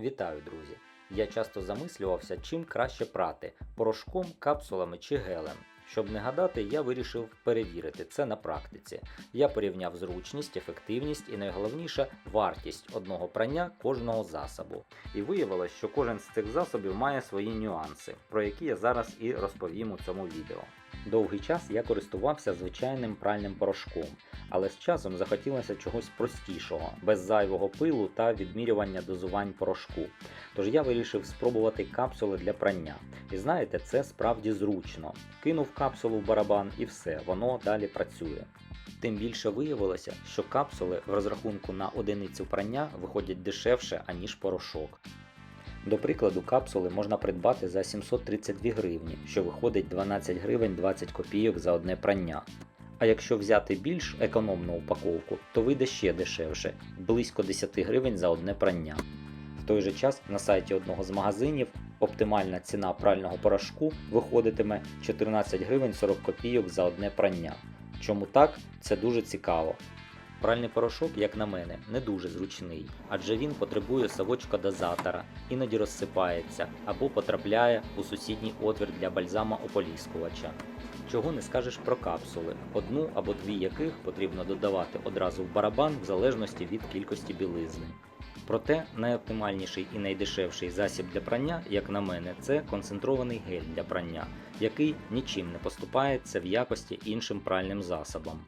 Вітаю, друзі! Я часто замислювався, чим краще прати порошком, капсулами чи гелем. Щоб не гадати, я вирішив перевірити це на практиці. Я порівняв зручність, ефективність і найголовніше вартість одного прання кожного засобу. І виявилось, що кожен з цих засобів має свої нюанси, про які я зараз і розповім у цьому відео. Довгий час я користувався звичайним пральним порошком, але з часом захотілося чогось простішого, без зайвого пилу та відмірювання дозувань порошку. Тож я вирішив спробувати капсули для прання. І знаєте, це справді зручно. Кинув капсулу в барабан і все, воно далі працює. Тим більше виявилося, що капсули в розрахунку на одиницю прання виходять дешевше, аніж порошок. До прикладу, капсули можна придбати за 732 гривні, що виходить 12 гривень 20 копійок за одне прання. А якщо взяти більш економну упаковку, то вийде ще дешевше близько 10 гривень за одне прання. В той же час на сайті одного з магазинів оптимальна ціна прального порошку виходитиме 14 гривень 40 копійок за одне прання. Чому так? Це дуже цікаво. Пральний порошок, як на мене, не дуже зручний, адже він потребує совочка дозатора, іноді розсипається або потрапляє у сусідній отвір для бальзама ополіскувача. Чого не скажеш про капсули, одну або дві яких потрібно додавати одразу в барабан в залежності від кількості білизни. Проте найоптимальніший і найдешевший засіб для прання, як на мене, це концентрований гель для прання, який нічим не поступається в якості іншим пральним засобам.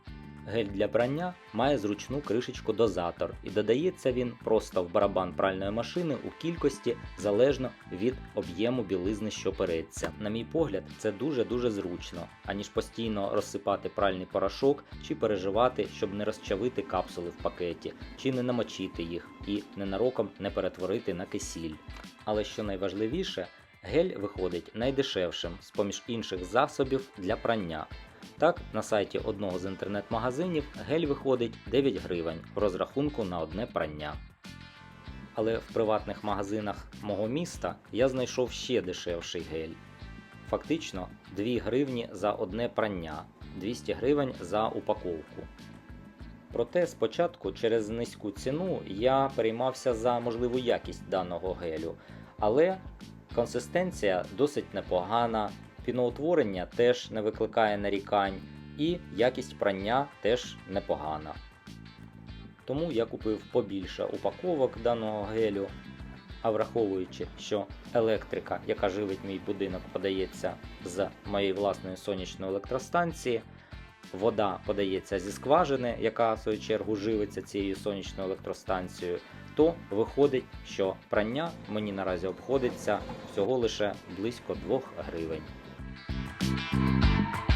Гель для прання має зручну кришечку дозатор і додається він просто в барабан пральної машини у кількості залежно від об'єму білизни, що переться. На мій погляд, це дуже-дуже зручно, аніж постійно розсипати пральний порошок чи переживати, щоб не розчавити капсули в пакеті, чи не намочити їх і ненароком не перетворити на кисіль. Але що найважливіше, гель виходить найдешевшим з поміж інших засобів для прання. Так, на сайті одного з інтернет-магазинів гель виходить 9 гривень в розрахунку на одне прання. Але в приватних магазинах мого міста я знайшов ще дешевший гель. Фактично 2 гривні за одне прання, 200 гривень за упаковку. Проте спочатку через низьку ціну я переймався за можливу якість даного гелю, але консистенція досить непогана, піноутворення теж не викликає нарікань, і якість прання теж непогана. Тому я купив побільше упаковок даного гелю. А враховуючи, що електрика, яка живить мій будинок, подається з моєї власної сонячної електростанції, вода подається зі скважини, яка в свою чергу живиться цією сонячною електростанцією, то виходить, що прання мені наразі обходиться всього лише близько 2 гривень. Thank you.